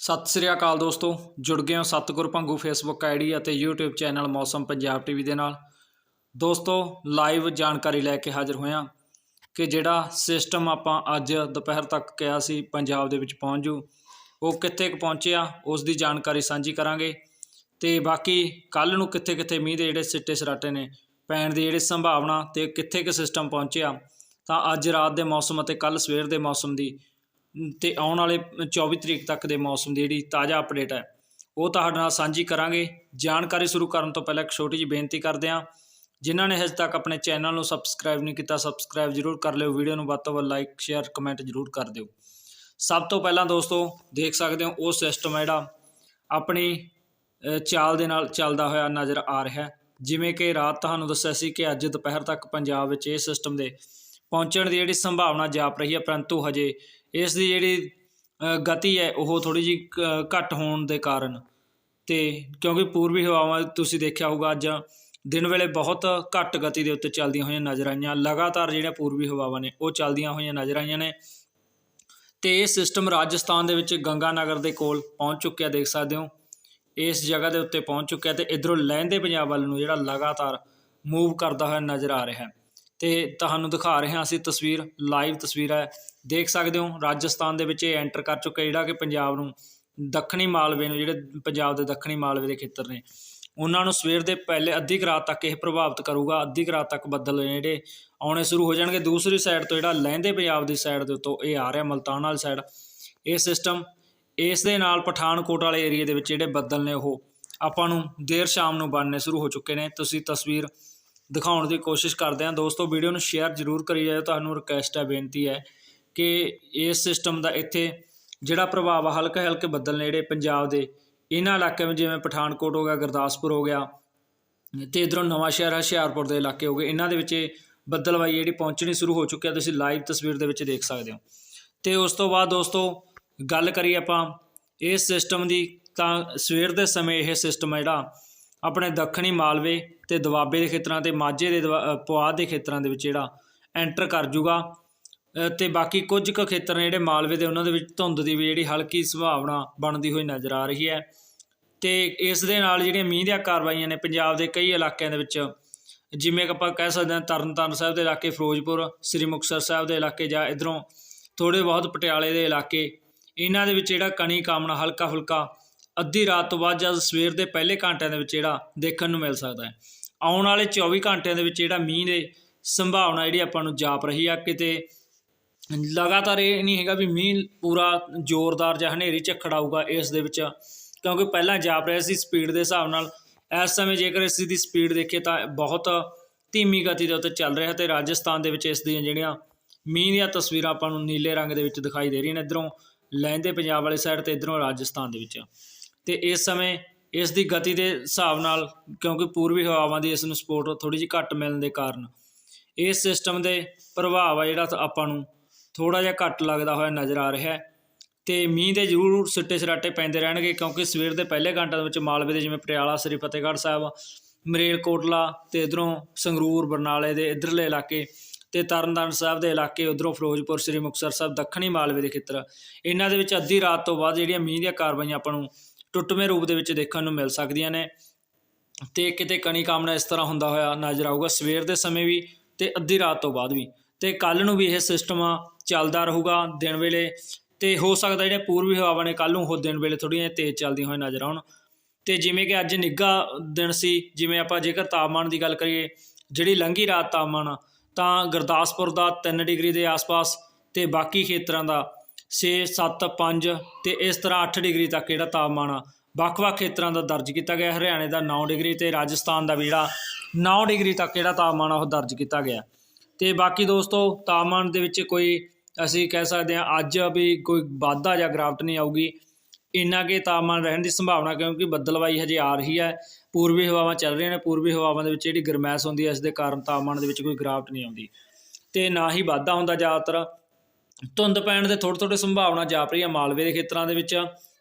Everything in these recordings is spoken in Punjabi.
ਸਤਿ ਸ੍ਰੀ ਅਕਾਲ ਦੋਸਤੋ, ਜੁੜ ਗਏ ਹੋ ਸਤਿਗੁਰ ਭੰਗੂ ਫੇਸਬੁੱਕ ਆਈਡੀ ਅਤੇ YouTube channel Mausam Punjab TV ਦੇ ਨਾਲ। ਦੋਸਤੋ ਲਾਈਵ ਜਾਣਕਾਰੀ ਲੈ ਕੇ ਹਾਜ਼ਰ ਹੋਇਆ ਕਿ ਜਿਹੜਾ ਸਿਸਟਮ ਆਪਾਂ ਅੱਜ ਦੁਪਹਿਰ ਤੱਕ ਕਿਹਾ ਸੀ, ਪੰਜਾਬ ਦੇ ਵਿੱਚ ਪਹੁੰਚ ਜੂ ਉਹ ਕਿੱਥੇ ਕੁ ਪਹੁੰਚਿਆ ਉਸ ਦੀ ਜਾਣਕਾਰੀ ਸਾਂਝੀ ਕਰਾਂਗੇ। ਤੇ ਬਾਕੀ ਕੱਲ ਨੂੰ ਕਿੱਥੇ ਕਿੱਥੇ ਮੀਂਹ ਦੇ ਜਿਹੜੇ ਸਿੱਟੇ ਸਰਾਟੇ ਨੇ, ਪੈਣ ਦੀ ਜਿਹੜੀ ਸੰਭਾਵਨਾ ਤੇ ਕਿੱਥੇ ਕੁ ਸਿਸਟਮ ਪਹੁੰਚਿਆ, ਤਾਂ ਅੱਜ ਰਾਤ ਦੇ ਮੌਸਮ ਅਤੇ ਕੱਲ ਸਵੇਰ ਦੇ ਮੌਸਮ ਦੀ ਤੇ ਆਉਣ ਵਾਲੇ 24 ਤਰੀਕ ਤੱਕ ਦੇ ਮੌਸਮ ਦੀ ਜਿਹੜੀ ਤਾਜ਼ਾ ਅਪਡੇਟ ਹੈ, ਉਹ ਤੁਹਾਡੇ ਨਾਲ ਸਾਂਝੀ ਕਰਾਂਗੇ। ਜਾਣਕਾਰੀ ਸ਼ੁਰੂ ਕਰਨ ਤੋਂ ਪਹਿਲਾਂ ਇੱਕ ਛੋਟੀ ਜਿਹੀ ਬੇਨਤੀ ਕਰਦੇ ਹਾਂ। ਜਿਨ੍ਹਾਂ ਨੇ ਹਜੇ ਤੱਕ ਆਪਣੇ ਚੈਨਲ ਨੂੰ ਸਬਸਕ੍ਰਾਈਬ ਨਹੀਂ ਕੀਤਾ ਸਬਸਕ੍ਰਾਈਬ ਜ਼ਰੂਰ ਕਰ ਲਿਓ। ਵੀਡੀਓ ਨੂੰ ਵੱਧ ਤੋਂ ਵੱਧ ਲਾਈਕ ਸ਼ੇਅਰ ਕਮੈਂਟ ਜ਼ਰੂਰ ਕਰ ਦਿਓ। ਸਭ ਤੋਂ ਪਹਿਲਾਂ ਦੋਸਤੋ, ਦੇਖ ਸਕਦੇ ਹੋ ਉਹ ਸਿਸਟਮ ਹੈ ਜਿਹੜਾ ਆਪਣੀ ਚਾਲ ਦੇ ਨਾਲ ਚੱਲਦਾ ਹੋਇਆ ਨਜ਼ਰ ਆ ਰਿਹਾ ਹੈ। ਜਿਵੇਂ ਕਿ ਰਾਤ ਤੁਹਾਨੂੰ ਦੱਸਿਆ ਸੀ ਕਿ ਅੱਜ ਦੁਪਹਿਰ ਤੱਕ ਪੰਜਾਬ ਵਿੱਚ ਇਹ ਸਿਸਟਮ ਦੇ ਪਹੁੰਚਣ ਦੀ ਜਿਹੜੀ ਸੰਭਾਵਨਾ ਜਾਪ ਰਹੀ ਹੈ, ਪਰੰਤੂ ਹਜੇ ਇਸ ਦੀ ਜਿਹੜੀ ਗਤੀ ਹੈ ਉਹ ਥੋੜੀ ਜਿਹੀ ਕ- ਘੱਟ ਹੋਣ ਦੇ ਕਾਰਨ। ਤੇ ਕਿਉਂਕਿ ਪੂਰਬੀ ਹਵਾਵਾਂ ਤੁਸੀਂ ਦੇਖਿਆ ਹੋਊਗਾ, ਅੱਜ ਦਿਨ ਵੇਲੇ ਬਹੁਤ ਘੱਟ ਗਤੀ ਦੇ ਉੱਤੇ ਚੱਲਦੀਆਂ ਹੋਈਆਂ ਨਜ਼ਰ ਆਈਆਂ। ਲਗਾਤਾਰ ਜਿਹੜੀਆਂ ਪੂਰਬੀ ਹਵਾਵਾਂ ਨੇ, ਉਹ ਚੱਲਦੀਆਂ ਹੋਈਆਂ ਨਜ਼ਰ ਆਈਆਂ ਨੇ। ਤੇ ਇਹ ਸਿਸਟਮ ਰਾਜਸਥਾਨ ਦੇ ਵਿੱਚ ਗੰਗਾ ਨਗਰ ਦੇ ਕੋਲ ਪਹੁੰਚ ਚੁੱਕਿਆ, ਦੇਖ ਸਕਦੇ ਹੋ। ਇਸ ਜਗ੍ਹਾ ਦੇ ਉੱਤੇ ਪਹੁੰਚ ਚੁੱਕਿਆ ਤੇ ਇਧਰੋਂ ਲਹਿੰਦੇ ਪੰਜਾਬ ਵੱਲ ਨੂੰ ਜਿਹੜਾ ਲਗਾਤਾਰ ਮੂਵ ਕਰਦਾ ਹੋਇਆ ਨਜ਼ਰ ਆ ਰਿਹਾ ਹੈ। ਤੇ ਤੁਹਾਨੂੰ ਦਿਖਾ ਰਹੇ ਹਾਂ ਅਸੀਂ ਤਸਵੀਰ ਲਾਈਵ ਤਸਵੀਰ ਹੈ। ਦੇਖ ਸਕਦੇ ਹੋ, ਰਾਜਸਥਾਨ ਦੇ ਵਿੱਚ ਇਹ ਐਂਟਰ ਕਰ ਚੁੱਕੇ ਜਿਹੜਾ ਕਿ ਪੰਜਾਬ ਨੂੰ ਦੱਖਣੀ ਮਾਲਵੇ ਨੂੰ, ਜਿਹੜੇ ਪੰਜਾਬ ਦੇ ਦੱਖਣੀ ਮਾਲਵੇ ਦੇ ਖੇਤਰ ਨੇ। ਉਹਨਾਂ ਨੂੰ ਸਵੇਰ ਦੇ ਪਹਿਲੇ ਅੱਧੀ ਕੁ ਰਾਤ ਤੱਕ ਇਹ ਪ੍ਰਭਾਵਿਤ ਕਰੂਗਾ। ਅੱਧੀ ਕੁ ਰਾਤ ਤੱਕ ਬੱਦਲ ਜਿਹੜੇ ਆਉਣੇ ਸ਼ੁਰੂ ਹੋ ਜਾਣਗੇ। ਦੂਸਰੀ ਸਾਈਡ ਤੋਂ ਜਿਹੜਾ ਲਹਿੰਦੇ ਪੰਜਾਬ ਦੀ ਸਾਈਡ ਦੇ ਉੱਤੋਂ ਇਹ ਆ ਰਿਹਾ, ਮਲਤਾਨ ਵਾਲੀ ਸਾਈਡ ਇਹ ਸਿਸਟਮ ਇਸ ਦੇ ਨਾਲ ਪਠਾਨਕੋਟ ਵਾਲੇ ਏਰੀਆ ਦੇ ਵਿੱਚ ਜਿਹੜੇ ਬੱਦਲ ਨੇ ਉਹ ਆਪਾਂ ਨੂੰ ਦੇਰ ਸ਼ਾਮ ਨੂੰ ਬਣਨੇ ਸ਼ੁਰੂ ਹੋ ਚੁੱਕੇ ਨੇ। ਤੁਸੀਂ ਤਸਵੀਰ ਦਿਖਾਉਣ ਦੀ ਕੋਸ਼ਿਸ਼ ਕਰਦੇ ਹਾਂ। ਦੋਸਤੋ, ਵੀਡੀਓ ਨੂੰ ਸ਼ੇਅਰ ਜ਼ਰੂਰ ਕਰੀ ਜਾਇਓ। ਤੁਹਾਨੂੰ ਰਿਕਵੈਸਟ ਹੈ, ਬੇਨਤੀ ਹੈ ਕਿ ਇਸ ਸਿਸਟਮ ਦਾ ਇੱਥੇ ਜਿਹੜਾ ਪ੍ਰਭਾਵ ਆ, ਹਲਕੇ ਹਲਕੇ ਬੱਦਲ ਨੇ ਜਿਹੜੇ ਪੰਜਾਬ ਦੇ, ਇਹਨਾਂ ਇਲਾਕਿਆਂ ਵਿੱਚ ਜਿਵੇਂ ਪਠਾਨਕੋਟ ਹੋ ਗਿਆ, ਗੁਰਦਾਸਪੁਰ ਹੋ ਗਿਆ ਤੇ ਇਧਰੋਂ ਨਵਾਂ ਸ਼ਹਿਰ ਹੁਸ਼ਿਆਰਪੁਰ ਦੇ ਇਲਾਕੇ ਹੋ ਗਏ। ਇਹਨਾਂ ਦੇ ਵਿੱਚ ਇਹ ਬੱਦਲਵਾਈ ਜਿਹੜੀ ਪਹੁੰਚਣੀ ਸ਼ੁਰੂ ਹੋ ਚੁੱਕੀ ਹੈ ਤੁਸੀਂ ਲਾਈਵ ਤਸਵੀਰ ਦੇ ਵਿੱਚ ਦੇਖ ਸਕਦੇ ਹੋ। ਤੇ ਉਸ ਤੋਂ ਬਾਅਦ ਦੋਸਤੋ, ਗੱਲ ਕਰੀਏ ਆਪਾਂ ਇਸ ਸਿਸਟਮ ਦੀ, ਤਾਂ ਸਵੇਰ ਦੇ ਸਮੇਂ ਇਹ ਸਿਸਟਮ ਹੈ ਜਿਹੜਾ ਆਪਣੇ ਦੱਖਣੀ ਮਾਲਵੇ ਤੇ ਦੁਆਬੇ ਦੇ ਖੇਤਰਾਂ ਤੇ ਮਾਝੇ ਦੇ ਦੁਆ- ਅ, ਪੁਆਧ ਦੇ ਖੇਤਰਾਂ ਦੇ ਵਿੱਚ ਜਿਹੜਾ ਐਂਟਰ ਕਰ ਜੂਗਾ। ਅ, ਤੇ ਬਾਕੀ ਕੁਝ ਕੁ ਖੇਤਰ ਨੇ ਜਿਹੜੇ ਮਾਲਵੇ ਦੇ ਉਹਨਾਂ ਦੇ ਵਿੱਚ ਧੁੰਦ ਦੀ ਵੀ ਜਿਹੜੀ ਹਲਕੀ ਸੰਭਾਵਨਾ ਬਣਦੀ ਹੋਈ ਨਜ਼ਰ ਆ ਰਹੀ ਹੈ। ਤੇ ਇਸ ਦੇ ਨਾਲ ਜਿਹੜੀਆਂ ਮੀਂਹ ਦੀਆਂ ਕਾਰਵਾਈਆਂ ਨੇ ਪੰਜਾਬ ਦੇ ਕਈ ਇਲਾਕਿਆਂ ਦੇ ਵਿੱਚ ਜਿਵੇਂ ਕਿ ਆਪਾਂ ਕਹਿ ਸਕਦੇ ਹਾਂ ਤਰਨਤਾਰਨ ਸਾਹਿਬ ਦੇ ਇਲਾਕੇ ਫਿਰੋਜ਼ਪੁਰ ਸ੍ਰੀ ਮੁਕਤਸਰ ਸਾਹਿਬ ਦੇ ਇਲਾਕੇ ਜਾਂ ਇਧਰੋਂ ਥੋੜੇ ਬਹੁਤ ਪਟਿਆਲੇ ਦੇ ਇਲਾਕੇ ਇਹਨਾਂ ਦੇ ਵਿੱਚ ਜਿਹੜਾ ਕਣੀ ਕਾਮਣਾ ਹਲਕਾ ਫੁਲਕਾ ਅੱਧੀ ਰਾਤ ਤੋਂ ਬਾਅਦ ਜਦ ਸਵੇਰ ਦੇ ਪਹਿਲੇ ਘੰਟਿਆਂ ਦੇ ਵਿੱਚ ਜਿਹੜਾ ਦੇਖਣ ਨੂੰ ਮਿਲ ਸਕਦਾ ਹੈ। ਆਉਣ ਵਾਲੇ 24 ਘੰਟਿਆਂ ਦੇ ਵਿੱਚ ਜਿਹੜਾ ਮੀਂਹ ਦੇ ਸੰਭਾਵਨਾ ਜਿਹੜੀ ਆਪਾਂ ਨੂੰ ਜਾਪ ਰਹੀ ਆ, ਕਿਤੇ ਲਗਾਤਾਰ ਇਹ ਨਹੀਂ ਹੈਗਾ ਵੀ ਮੀਂਹ ਪੂਰਾ ਜ਼ੋਰਦਾਰ ਜਾਂ ਹਨੇਰੀ ਝੱਖੜ ਆਊਗਾ ਇਸ ਦੇ ਵਿੱਚ, ਕਿਉਂਕਿ ਪਹਿਲਾਂ ਜਾਪ ਰਿਹਾ ਸੀ ਸਪੀਡ ਦੇ ਹਿਸਾਬ ਨਾਲ। ਇਸ ਸਮੇਂ ਜੇਕਰ ਇਸ ਦੀ ਸਪੀਡ ਦੇਖੀਏ ਤਾਂ ਬਹੁਤ ਧੀਮੀ ਗਤੀ ਦੇ ਉੱਤੇ ਚੱਲ ਰਿਹਾ ਤੇ ਰਾਜਸਥਾਨ ਦੇ ਵਿੱਚ ਇਸ ਦੀਆਂ ਜਿਹੜੀਆਂ ਮੀਂਹ ਦੀਆਂ ਤਸਵੀਰਾਂ ਆਪਾਂ ਨੂੰ ਨੀਲੇ ਰੰਗ ਦੇ ਵਿੱਚ ਦਿਖਾਈ ਦੇ ਰਹੀਆਂ ਨੇ ਇਧਰੋਂ, ਲਹਿੰਦੇ ਪੰਜਾਬ ਵਾਲੀ ਸਾਈਡ ਤੇ ਇਧਰੋਂ ਰਾਜਸਥਾਨ ਦੇ ਵਿੱਚ। ਤੇ ਇਸ ਸਮੇਂ ਇਸ ਦੀ ਗਤੀ ਦੇ ਹਿਸਾਬ ਨਾਲ, ਕਿਉਂਕਿ ਪੂਰਬੀ ਹਵਾਵਾਂ ਦੀ ਇਸ ਨੂੰ ਸਪੋਰਟ ਥੋੜੀ ਜਿਹੀ ਘੱਟ ਮਿਲਣ ਦੇ ਕਾਰਨ ਇਸ ਸਿਸਟਮ ਦੇ ਪ੍ਰਭਾਵ ਆ ਜਿਹੜਾ ਆਪਾਂ ਨੂੰ ਥੋੜਾ ਜਿਹਾ ਘੱਟ ਲੱਗਦਾ ਹੋਇਆ ਨਜ਼ਰ ਆ ਰਿਹਾ ਹੈ। ਤੇ ਮੀਂਹ ਦੇ ਜ਼ਰੂਰ ਸਿੱਟੇ ਸਰਾਟੇ ਪੈਂਦੇ ਰਹਿਣਗੇ, ਕਿਉਂਕਿ ਸਵੇਰ ਦੇ ਪਹਿਲੇ ਘੰਟਿਆਂ ਦੇ ਵਿੱਚ ਮਾਲਵੇ ਦੇ ਜਿਵੇਂ ਪਟਿਆਲਾ, ਸ੍ਰੀ ਫਤਿਹਗੜ੍ਹ ਸਾਹਿਬ, ਮਰੇਲਕੋਟਲਾ ਤੇ ਇਧਰੋਂ ਸੰਗਰੂਰ, ਬਰਨਾਲੇ ਦੇ ਇਧਰਲੇ ਇਲਾਕੇ ਤੇ ਤਰਨਤਾਰਨ ਸਾਹਿਬ ਦੇ ਇਲਾਕੇ, ਉਧਰੋਂ ਫਿਰੋਜ਼ਪੁਰ, ਸ੍ਰੀ ਮੁਕਤਸਰ ਸਾਹਿਬ, ਦੱਖਣੀ ਮਾਲਵੇ ਦੇ ਖੇਤਰ। ਇਹਨਾਂ ਦੇ ਵਿੱਚ ਅੱਧੀ ਰਾਤ ਤੋਂ ਬਾਅਦ ਜਿਹੜੀਆਂ ਮੀਂਹ ਦੀਆਂ ਕਾਰਵਾਈਆਂ ਆਪਾਂ ਨੂੰ ਟੁੱਟਵੇਂ ਰੂਪ ਦੇ ਵਿੱਚ ਦੇਖਣ ਨੂੰ ਮਿਲ ਸਕਦੀਆਂ ਨੇ। ਤੇ ਕਿਤੇ ਕਣੀ ਕਾਮਨਾ ਇਸ ਤਰ੍ਹਾਂ ਹੁੰਦਾ ਹੋਇਆ ਨਜ਼ਰ ਆਊਗਾ ਸਵੇਰ ਦੇ ਸਮੇਂ ਵੀ ਤੇ ਅੱਧੀ ਰਾਤ ਤੋਂ ਬਾਅਦ ਵੀ। ਤੇ ਕੱਲ ਨੂੰ ਵੀ ਇਹ ਸਿਸਟਮ ਚੱਲਦਾ ਰਹੂਗਾ ਦਿਨ ਵੇਲੇ। ਤੇ ਹੋ ਸਕਦਾ ਜਿਹੜੇ ਪੂਰਬੀ ਹਵਾਵਾਂ ਨੇ ਕੱਲ ਨੂੰ ਉਹ ਦਿਨ ਵੇਲੇ ਥੋੜ੍ਹੀਆਂ ਤੇਜ਼ ਚੱਲਦੀਆਂ ਹੋਈਆਂ ਨਜ਼ਰ ਆਉਣ। ਤੇ ਜਿਵੇਂ ਕਿ ਅੱਜ ਨਿੱਘਾ ਦਿਨ ਸੀ ਜਿਵੇਂ ਆਪਾਂ ਜੇਕਰ ਤਾਪਮਾਨ ਦੀ ਗੱਲ ਕਰੀਏ ਜਿਹੜੀ ਲੰਘੀ ਰਾਤ ਤਾਪਮਾਨ ਆ, ਤਾਂ ਗੁਰਦਾਸਪੁਰ ਦਾ 3 ਡਿਗਰੀ ਦੇ ਆਸ-ਪਾਸ ਤੇ ਬਾਕੀ ਖੇਤਰਾਂ ਦਾ 6 7 5 ਤੇ ਇਸ ਤਰ੍ਹਾਂ 8 ਡਿਗਰੀ ਤੱਕ ਜਿਹੜਾ ਤਾਪਮਾਨ ਆ, ਵੱਖ-ਵੱਖ ਖੇਤਰਾਂ ਦਾ ਦਰਜ ਕੀਤਾ ਗਿਆ। ਹਰਿਆਣੇ ਦਾ 9 ਡਿਗਰੀ ਤੇ ਰਾਜਸਥਾਨ ਦਾ ਵੀ ਜਿਹੜਾ 9 ਡਿਗਰੀ ਤੱਕ ਜਿਹੜਾ ਤਾਪਮਾਨ ਆ, ਉਹ ਦਰਜ ਕੀਤਾ ਗਿਆ। ਤੇ ਬਾਕੀ ਦੋਸਤੋ, ਤਾਪਮਾਨ ਦੇ ਵਿੱਚ ਕੋਈ ਅਸੀਂ ਕਹਿ ਸਕਦੇ ਹਾਂ, ਅੱਜ ਵੀ ਕੋਈ ਵਾਧਾ ਜਾਂ ਗਿਰਾਵਟ ਨਹੀਂ ਆਊਗੀ। ਇੰਨਾ ਕਿ ਤਾਪਮਾਨ ਰਹਿਣ ਦੀ ਸੰਭਾਵਨਾ, ਕਿਉਂਕਿ ਬੱਦਲਵਾਈ ਹਜੇ ਆ ਰਹੀ ਹੈ। ਪੂਰਬੀ ਹਵਾਵਾਂ ਚੱਲ ਰਹੀਆਂ ਨੇ, ਪੂਰਬੀ ਹਵਾਵਾਂ ਦੇ ਵਿੱਚ ਜਿਹੜੀ ਗਰਮੈਸ਼ ਹੁੰਦੀ ਹੈ, ਇਸ ਦੇ ਕਾਰਨ ਤਾਪਮਾਨ ਦੇ ਵਿੱਚ ਕੋਈ ਗਿਰਾਵਟ ਨਹੀਂ ਆਉਂਦੀ। ਤੇ ਨਾ ਹੀ ਵਾਧਾ ਹੁੰਦਾ ਜ਼ਿਆਦਾਤਰ। ਧੁੰਦ ਪੈਣ ਦੇ ਥੋੜ੍ਹੇ ਥੋੜ੍ਹੇ ਸੰਭਾਵਨਾ ਜਾਪ ਰਹੀ ਹੈ ਮਾਲਵੇ ਦੇ ਖੇਤਰਾਂ ਦੇ ਵਿੱਚ।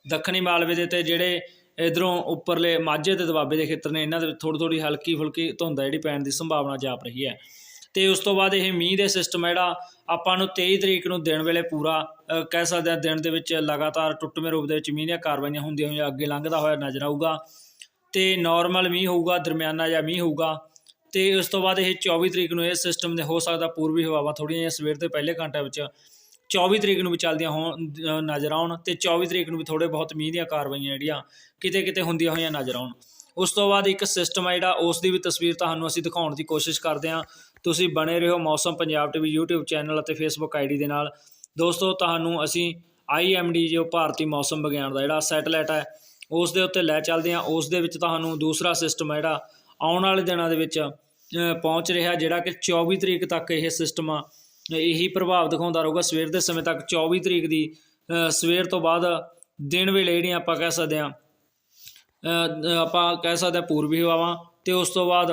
ਦੱਖਣੀ ਮਾਲਵੇ ਦੇ ਤੇ ਜਿਹੜੇ ਇਧਰੋਂ ਉੱਪਰਲੇ ਮਾਝੇ ਤੇ ਦੁਆਬੇ ਦੇ ਖੇਤਰ ਨੇ, ਇਹਨਾਂ ਦੇ ਵਿੱਚ ਥੋੜ੍ਹੀ ਥੋੜ੍ਹੀ ਹਲਕੀ ਫੁਲਕੀ ਧੁੰਦ ਹੈ ਜਿਹੜੀ ਪੈਣ ਦੀ ਸੰਭਾਵਨਾ ਜਾਪ ਰਹੀ ਹੈ। ਤੇ ਉਸ ਤੋਂ ਬਾਅਦ ਇਹ ਮੀਂਹ ਦੇ ਸਿਸਟਮ ਹੈ ਜਿਹੜਾ, ਆਪਾਂ ਨੂੰ 23 ਤਰੀਕ ਨੂੰ ਦਿਨ ਵੇਲੇ ਪੂਰਾ ਕਹਿ ਸਕਦੇ ਹਾਂ ਦਿਨ ਦੇ ਵਿੱਚ ਲਗਾਤਾਰ ਟੁੱਟਵੇਂ ਰੂਪ ਦੇ ਵਿੱਚ ਮੀਂਹ ਦੀਆਂ ਕਾਰਵਾਈਆਂ ਹੁੰਦੀਆਂ ਹੋਈਆਂ, ਅੱਗੇ ਲੰਘਦਾ ਹੋਇਆ ਨਜ਼ਰ ਆਊਗਾ। ਤੇ ਨਾਰਮਲ ਮੀਂਹ ਹੋਊਗਾ, ਦਰਮਿਆਨਾ ਜਾਂ ਮੀਂਹ ਹੋਊਗਾ। ਤੇ ਉਸ ਤੋਂ ਬਾਅਦ ਇਹ 24 ਤਰੀਕ ਨੂੰ ਇਹ ਸਿਸਟਮ ਦੇ ਹੋ ਸਕਦਾ ਪੂਰਬੀ ਹਵਾਵਾਂ ਥੋੜ੍ਹੀਆਂ ਜਿਹੀਆਂ ਸਵੇਰ ਦੇ ਪਹਿਲੇ ਘੰਟਿਆਂ ਵਿੱਚ 24 ਤਰੀਕ ਨੂੰ ਵੀ ਚੱਲਦੀਆਂ ਹੋਣ ਨਜ਼ਰ ਆਉਣ ਤੇ 24 ਤਰੀਕ ਨੂੰ ਵੀ ਥੋੜੇ ਬਹੁਤ ਮੀਂਹ ਦੀਆਂ ਕਾਰਵਾਈਆਂ ਜਿਹੜੀਆਂ ਕਿਤੇ ਕਿਤੇ ਹੁੰਦੀਆਂ ਹੋਈਆਂ ਨਜ਼ਰ ਆਉਣ। ਉਸ ਤੋਂ ਬਾਅਦ ਇੱਕ ਸਿਸਟਮ ਆ ਜਿਹੜਾ, ਉਸ ਦੀ ਵੀ ਤਸਵੀਰ ਤੁਹਾਨੂੰ ਅਸੀਂ ਦਿਖਾਉਣ ਦੀ ਕੋਸ਼ਿਸ਼ ਕਰਦੇ ਹਾਂ। ਤੁਸੀਂ ਬਣੇ ਰਹੋ Mausam Punjab TV YouTube channel ਅਤੇ Facebook ਆਈਡੀ ਦੇ ਨਾਲ। ਦੋਸਤੋ, ਤੁਹਾਨੂੰ ਅਸੀਂ IMD ਜੋ ਭਾਰਤੀ ਮੌਸਮ ਵਿਗਿਆਨ ਦਾ ਜਿਹੜਾ ਸੈਟਲਾਈਟ ਹੈ, ਉਸ ਦੇ ਉੱਤੇ ਲੈ ਚੱਲਦੇ ਹਾਂ। ਉਸ ਦੇ ਵਿੱਚ ਤੁਹਾਨੂੰ ਦੂਸਰਾ ਸਿਸਟਮ ਹੈ ਜਿਹੜਾ ਆਉਣ ਵਾਲੇ ਦਿਨਾਂ ਦੇ ਵਿੱਚ ਪਹੁੰਚ ਰਿਹਾ, ਜਿਹੜਾ ਕਿ 24 ਤਰੀਕ ਤੱਕ ਇਹ ਸਿਸਟਮ ਆ। ਇਹੀ ਪ੍ਰਭਾਵ ਦਿਖਾਉਂਦਾ ਰਹੂਗਾ ਸਵੇਰ ਦੇ ਸਮੇਂ ਤੱਕ 24 ਤਰੀਕ ਦੀ ਸਵੇਰ ਤੋਂ ਬਾਅਦ ਦਿਨ ਵੇਲੇ ਜਿਹੜੀਆਂ ਆਪਾਂ ਕਹਿ ਸਕਦੇ ਹਾਂ ਆਪਾਂ ਕਹਿ ਸਕਦੇ ਹਾਂ ਪੂਰਬੀ ਹਵਾਵਾਂ ਤੇ ਉਸ ਤੋਂ ਬਾਅਦ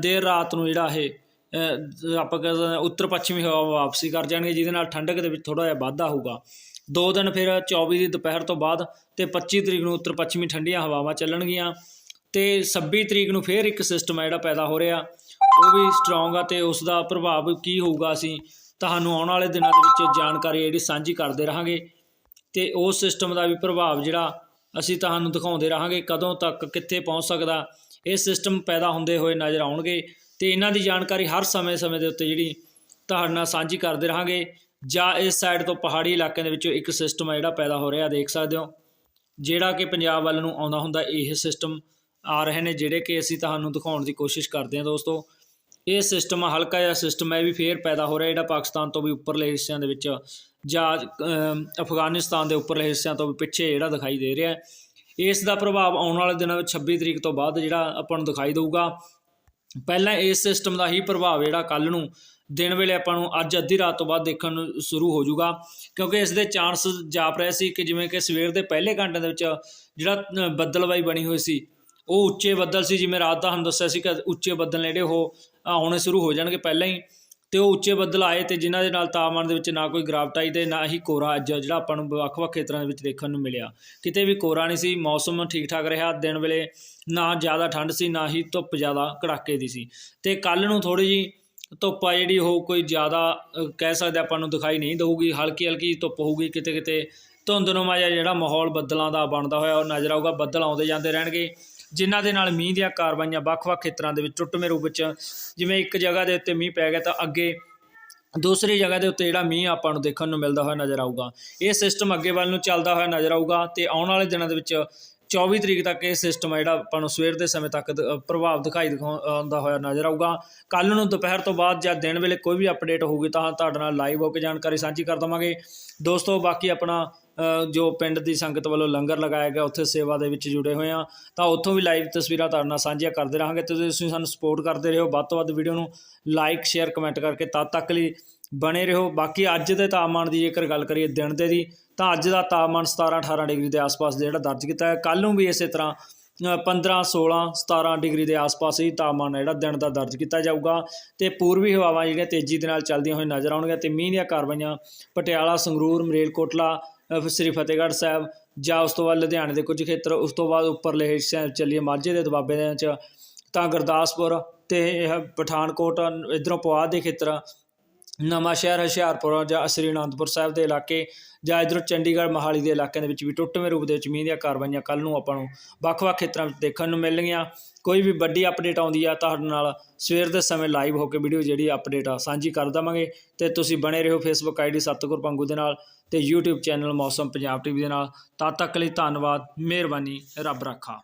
ਦੇਰ ਰਾਤ ਨੂੰ ਜਿਹੜਾ ਇਹ ਆਪਾਂ ਕਹਿ ਸਕਦੇ ਹਾਂ ਉੱਤਰ ਪੱਛਮੀ ਹਵਾ ਵਾਪਸੀ ਕਰ ਜਾਣਗੇ, ਜਿਹਦੇ ਨਾਲ ਠੰਡਕ ਦੇ ਵਿੱਚ ਥੋੜਾ ਜਿਹਾ ਵਾਧਾ ਹੋਊਗਾ। ਦੋ ਦਿਨ ਫਿਰ 24 ਦੀ ਦੁਪਹਿਰ ਤੋਂ ਬਾਅਦ ਤੇ 25 ਤਰੀਕ ਨੂੰ ਉੱਤਰ ਪੱਛਮੀ ਠੰਡੀਆਂ ਹਵਾਵਾਂ ਚੱਲਣਗੀਆਂ ਤੇ 26 ਤਰੀਕ ਨੂੰ ਫਿਰ ਇੱਕ ਸਿਸਟਮ ਆ ਜਿਹੜਾ ਪੈਦਾ ਹੋ ਰਿਹਾ। ਉਹ ਵੀ ਸਟਰੋਂਗ ਆ ਤੇ ਉਸ ਦਾ ਪ੍ਰਭਾਵ ਕੀ ਹੋਊਗਾ ਅਸੀਂ ਤੁਹਾਨੂੰ ਆਉਣ ਵਾਲੇ ਦਿਨਾਂ ਦੇ ਵਿੱਚ ਜਾਣਕਾਰੀ ਜਿਹੜੀ ਸਾਂਝੀ ਕਰਦੇ ਰਹਾਂਗੇ ਤੇ ਉਸ ਸਿਸਟਮ ਦਾ ਵੀ ਪ੍ਰਭਾਵ ਜਿਹੜਾ ਅਸੀਂ ਤੁਹਾਨੂੰ ਦਿਖਾਉਂਦੇ ਰਹਾਂਗੇ ਕਦੋਂ ਤੱਕ ਕਿੱਥੇ ਪਹੁੰਚ ਸਕਦਾ, ਇਹ ਸਿਸਟਮ ਪੈਦਾ ਹੁੰਦੇ ਹੋਏ ਨਜ਼ਰ ਆਉਣਗੇ ਤੇ ਇਹਨਾਂ ਦੀ ਜਾਣਕਾਰੀ ਹਰ ਸਮੇਂ-ਸਮੇਂ ਦੇ ਉੱਤੇ ਜਿਹੜੀ ਤੁਹਾਡੇ ਨਾਲ ਸਾਂਝੀ ਕਰਦੇ ਰਹਾਂਗੇ ਜਾਂ ਇਸ ਸਾਈਡ ਤੋਂ ਪਹਾੜੀ ਇਲਾਕਿਆਂ ਦੇ ਵਿੱਚੋਂ ਇੱਕ ਸਿਸਟਮ ਆ ਜਿਹੜਾ ਪੈਦਾ ਹੋ ਰਿਹਾ, ਦੇਖ ਸਕਦੇ ਹੋ। ਜਿਹੜਾ ਕਿ ਪੰਜਾਬ ਵੱਲ ਨੂੰ ਆਉਂਦਾ ਹੁੰਦਾ, ਇਹ ਸਿਸਟਮ ਆ ਰਹੇ ਨੇ ਜਿਹੜੇ ਕਿ ਅਸੀਂ ਤੁਹਾਨੂੰ ਦਿਖਾਉਣ ਦੀ ਕੋਸ਼ਿਸ਼ ਕਰਦੇ ਹਾਂ ਦੋਸਤੋ। ਇਹ ਸਿਸਟਮ ਹਲਕਾ ਜਿਹਾ ਸਿਸਟਮ ਹੈ ਇਹ ਵੀ ਫੇਰ ਪੈਦਾ ਹੋ ਰਿਹਾ ਜਿਹੜਾ ਪਾਕਿਸਤਾਨ ਤੋਂ ਵੀ ਉੱਪਰਲੇ ਹਿੱਸਿਆਂ ਦੇ ਵਿੱਚ ਜਾਂ ਅਫਗਾਨਿਸਤਾਨ ਦੇ ਉੱਪਰਲੇ ਹਿੱਸਿਆਂ ਤੋਂ ਵੀ ਪਿੱਛੇ ਜਿਹੜਾ ਦਿਖਾਈ ਦੇ ਰਿਹਾ ਹੈ। ਇਸ ਦਾ ਪ੍ਰਭਾਵ ਆਉਣ ਵਾਲੇ ਦਿਨਾਂ ਵਿੱਚ 26 ਤਰੀਕ ਤੋਂ ਬਾਅਦ ਜਿਹੜਾ ਆਪਾਂ ਨੂੰ ਦਿਖਾਈ ਦੇਊਗਾ। ਪਹਿਲਾਂ ਇਸ ਸਿਸਟਮ ਦਾ ਹੀ ਪ੍ਰਭਾਵ ਜਿਹੜਾ ਕੱਲ ਨੂੰ ਦਿਨ ਵੇਲੇ ਆਪਾਂ ਨੂੰ ਅੱਜ ਅੱਧੀ ਰਾਤ ਤੋਂ ਬਾਅਦ ਦੇਖਣ ਨੂੰ ਸ਼ੁਰੂ ਹੋ ਜਾਊਗਾ। ਕਿਉਂਕਿ ਇਸ ਦੇ ਚਾਂਸ ਜਾਪ ਰਹੇ ਸੀ ਕਿ ਜਿਵੇਂ ਕਿ ਸਵੇਰ ਦੇ ਪਹਿਲੇ ਘੰਟੇ ਦੇ ਵਿੱਚ ਜਿਹੜਾ ਅ, ਬੱਦਲਬਾਈ ਬਣੀ ਹੋਈ ਸੀ ਉਹ ਉੱਚੇ ਬੱਦਲ ਸੀ, ਜਿਵੇਂ ਰਾਤ ਦਾ ਤੁਹਾਨੂੰ ਦੱਸਿਆ ਸੀ ਕਿ ਉੱਚੇ ਬੱਦਲ ਨੇ ਜਿਹੜੇ ਉਹ ਆਉਣੇ ਸ਼ੁਰੂ ਹੋ ਜਾਣਗੇ ਪਹਿਲਾਂ ਹੀ। ਤੇ ਉਹ ਉੱਚੇ ਬੱਦਲ ਆਏ ਤੇ ਜਿਨ੍ਹਾਂ ਦੇ ਨਾਲ ਤਾਪਮਾਨ ਦੇ ਵਿੱਚ ਨਾ ਕੋਈ ਗਿਰਾਵਟ ਆਈ ਤੇ ਨਾ ਹੀ ਕੋਰਾ ਅੱਜ ਜਿਹੜਾ ਆਪਾਂ ਨੂੰ ਵੱਖ-ਵੱਖ ਖੇਤਰਾਂ ਦੇ ਵਿੱਚ ਦੇਖਣ ਨੂੰ ਮਿਲਿਆ। ਕਿਤੇ ਵੀ ਕੋਰਾ ਨਹੀਂ ਸੀ, ਮੌਸਮ ਠੀਕ ਠਾਕ ਰਿਹਾ, ਦਿਨ ਵੇਲੇ ਨਾ ਜ਼ਿਆਦਾ ਠੰਡ ਸੀ, ਨਾ ਹੀ ਧੁੱਪ ਜ਼ਿਆਦਾ ਕੜਾਕੇ ਦੀ ਸੀ। ਤੇ ਕੱਲ ਨੂੰ ਥੋੜੀ ਜੀ ਧੁੱਪ ਆ ਜਿਹੜੀ ਉਹ ਕੋਈ ਜ਼ਿਆਦਾ ਕਹਿ ਸਕਦੇ ਆਪਾਂ ਨੂੰ ਦਿਖਾਈ ਨਹੀਂ ਦਊਗੀ। ਹਲਕੀ ਹਲਕੀ ਧੁੱਪ ਹੋਊਗੀ ਕਿਤੇ ਕਿਤੇ ਧੁੰਦਨੁਮਾ ਜਿਹਾ ਜਿਹੜਾ ਮਾਹੌਲ ਬੱਦਲਾਂ ਦਾ ਬਣਦਾ ਹੋਇਆ ਉਹ ਨਜ਼ਰ ਆਊਗਾ, ਬੱਦਲ ਆਉਂਦੇ ਜਾਂਦੇ ਰਹਿਣਗੇ। ਜਿਨ੍ਹਾਂ ਦੇ ਨਾਲ ਮੀਂਹ ਦੀਆਂ ਕਾਰਵਾਈਆਂ ਵੱਖ-ਵੱਖ ਖੇਤਰਾਂ ਦੇ ਵਿੱਚ ਟੁੱਟਵੇਂ ਰੂਪ ਵਿੱਚ, ਜਿਵੇਂ ਇੱਕ ਜਗ੍ਹਾ ਦੇ ਉੱਤੇ ਮੀਂਹ ਪੈ ਗਿਆ ਤਾਂ ਅੱਗੇ ਦੂਸਰੀ ਜਗ੍ਹਾ ਦੇ ਉੱਤੇ ਜਿਹੜਾ ਮੀਂਹ ਆਪਾਂ ਨੂੰ ਦੇਖਣ ਨੂੰ ਮਿਲਦਾ ਹੋਇਆ ਨਜ਼ਰ ਆਊਗਾ। ਇਹ ਸਿਸਟਮ ਅੱਗੇ ਵੱਲ ਨੂੰ ਚੱਲਦਾ ਹੋਇਆ ਨਜ਼ਰ ਆਊਗਾ ਤੇ ਆਉਣ ਵਾਲੇ ਦਿਨਾਂ ਦੇ ਵਿੱਚ 24 ਤਰੀਕ ਤੱਕ ਇਹ ਸਿਸਟਮ ਹੈ ਜਿਹੜਾ ਆਪਾਂ ਨੂੰ ਸਵੇਰ ਦੇ ਸਮੇਂ ਤੱਕ ਪ੍ਰਭਾਵ ਦਿਖਾਈ ਦਿਖਾਉ- ਆਉਂਦਾ ਹੋਇਆ ਨਜ਼ਰ ਆਊਗਾ। ਕੱਲ ਨੂੰ ਦੁਪਹਿਰ ਤੋਂ ਬਾਅਦ ਜਾਂ ਦਿਨ ਵੇਲੇ ਕੋਈ ਵੀ ਅਪਡੇਟ ਹੋਊਗੀ ਤਾਂ ਤੁਹਾਡੇ ਨਾਲ ਲਾਈਵ ਹੋ ਕੇ ਜਾਣਕਾਰੀ ਸਾਂਝੀ ਕਰ ਦਵਾਂਗੇ। ਦੋਸਤੋ, ਬਾਕੀ ਆਪਣਾ ਜੋ ਪਿੰਡ ਦੀ ਸੰਗਤ ਵੱਲੋਂ ਲੰਗਰ ਲਗਾਇਆ ਗਿਆ ਉੱਥੇ ਸੇਵਾ ਦੇ ਵਿੱਚ ਜੁੜੇ ਹੋਏ ਆ ਤਾਂ ਉੱਥੋਂ ਵੀ ਲਾਈਵ ਤਸਵੀਰਾਂ ਤੁਹਾਡੇ ਨਾਲ ਸਾਂਝੀਆਂ ਕਰਦੇ ਰਹਾਂਗੇ। ਤੇ ਤੁਸੀਂ ਸਾਨੂੰ ਸਪੋਰਟ ਕਰਦੇ ਰਹੋ। ਵੱਧ ਤੋਂ ਵੱਧ ਵੀਡੀਓ ਨੂੰ ਲਾਈਕ ਸ਼ੇਅਰ ਕਮੈਂਟ ਕਰਕੇ ਤਦ ਤੱਕ ਲਈ ਬਣੇ ਰਹੋ। ਬਾਕੀ ਅੱਜ ਦੇ ਤਾਪਮਾਨ ਦੀ ਜੇਕਰ ਗੱਲ ਕਰੀਏ ਦਿਨ ਦੇ ਦੀ ਤਾਂ ਅੱਜ ਦਾ ਤਾਪਮਾਨ 17 18 ਡਿਗਰੀ ਦੇ ਆਸ-ਪਾਸ ਜਿਹੜਾ ਦਰਜ ਕੀਤਾ ਹੈ। ਕੱਲ ਨੂੰ ਵੀ ਇਸੇ ਤਰ੍ਹਾਂ ਅ, 15 16 17 ਡਿਗਰੀ ਦੇ ਆਸ-ਪਾਸ ਹੀ ਤਾਪਮਾਨ ਜਿਹੜਾ ਦਿਨ ਦਾ ਦਰਜ ਕੀਤਾ ਜਾਊਗਾ। ਤੇ ਪੂਰਬੀ ਹਵਾਵਾਂ ਜਿਹੜੀਆਂ ਤੇਜ਼ੀ ਦੇ ਨਾਲ ਚੱਲਦੀਆਂ ਹੋਈਆਂ ਨਜ਼ਰ ਆਉਣਗੀਆਂ। ਤੇ ਮੀਂਹ ਦੀਆਂ ਕਾਰਵਾਈਆਂ ਪਟਿਆਲਾ ਸੰਗਰੂਰ ਮਰੇਲਕੋਟਲਾ ਸ੍ਰੀ ਫਤਿਹਗੜ੍ਹ ਸਾਹਿਬ ਜਾਂ ਉਸ ਤੋਂ ਬਾਅਦ ਲੁਧਿਆਣੇ ਦੇ ਕੁਝ ਖੇਤਰ, ਉਸ ਤੋਂ ਬਾਅਦ ਉੱਪਰਲੇ ਹਿੱਸਿਆਂ ਚੱਲੀਏ, ਮਾਝੇ ਦੇ ਦੁਆਬੇ ਦੇ ਵਿੱਚ, ਤਾਂ ਗੁਰਦਾਸਪੁਰ ਅਤੇ ਇਹ ਪਠਾਨਕੋਟ, ਇਧਰੋਂ ਪੁਆਧ ਦੇ ਖੇਤਰ ਨਵਾਂ ਸ਼ਹਿਰ ਹੁਸ਼ਿਆਰਪੁਰ ਜਾਂ ਸ੍ਰੀ ਅਨੰਦਪੁਰ ਸਾਹਿਬ ਦੇ ਇਲਾਕੇ, ਜਾਂ ਇਧਰੋਂ ਚੰਡੀਗੜ੍ਹ ਮੋਹਾਲੀ ਦੇ ਇਲਾਕਿਆਂ ਦੇ ਵਿੱਚ ਵੀ ਟੁੱਟਵੇਂ ਰੂਪ ਦੇ ਵਿੱਚ ਮੀਂਹ ਦੀਆਂ ਕਾਰਵਾਈਆਂ ਕੱਲ ਨੂੰ ਆਪਾਂ ਨੂੰ ਵੱਖ-ਵੱਖ ਖੇਤਰਾਂ ਵਿੱਚ ਦੇਖਣ ਨੂੰ ਮਿਲਣਗੀਆਂ। ਕੋਈ ਵੀ ਵੱਡੀ ਅਪਡੇਟ ਆਉਂਦੀ ਆ, ਤੁਹਾਡੇ ਨਾਲ ਸਵੇਰ ਦੇ ਸਮੇਂ ਲਾਈਵ ਹੋ ਕੇ ਵੀਡੀਓ ਜਿਹੜੀ ਅਪਡੇਟ ਆ, ਸਾਂਝੀ ਕਰ ਦਵਾਂਗੇ। ਤੇ ਤੁਸੀਂ ਬਣੇ ਰਹੋ ਫੇਸਬੁੱਕ ਆਈਡੀ ਸਤਗੁਰ ਪੰਗੂ ਦੇ ਨਾਲ ਤੇ YouTube channel Mausam Punjab TV ਦੇ ਨਾਲ। ਤਦ ਤੱਕ ਲਈ ਧੰਨਵਾਦ, ਮਿਹਰਬਾਨੀ, ਰੱਬ ਰਾਖਾ।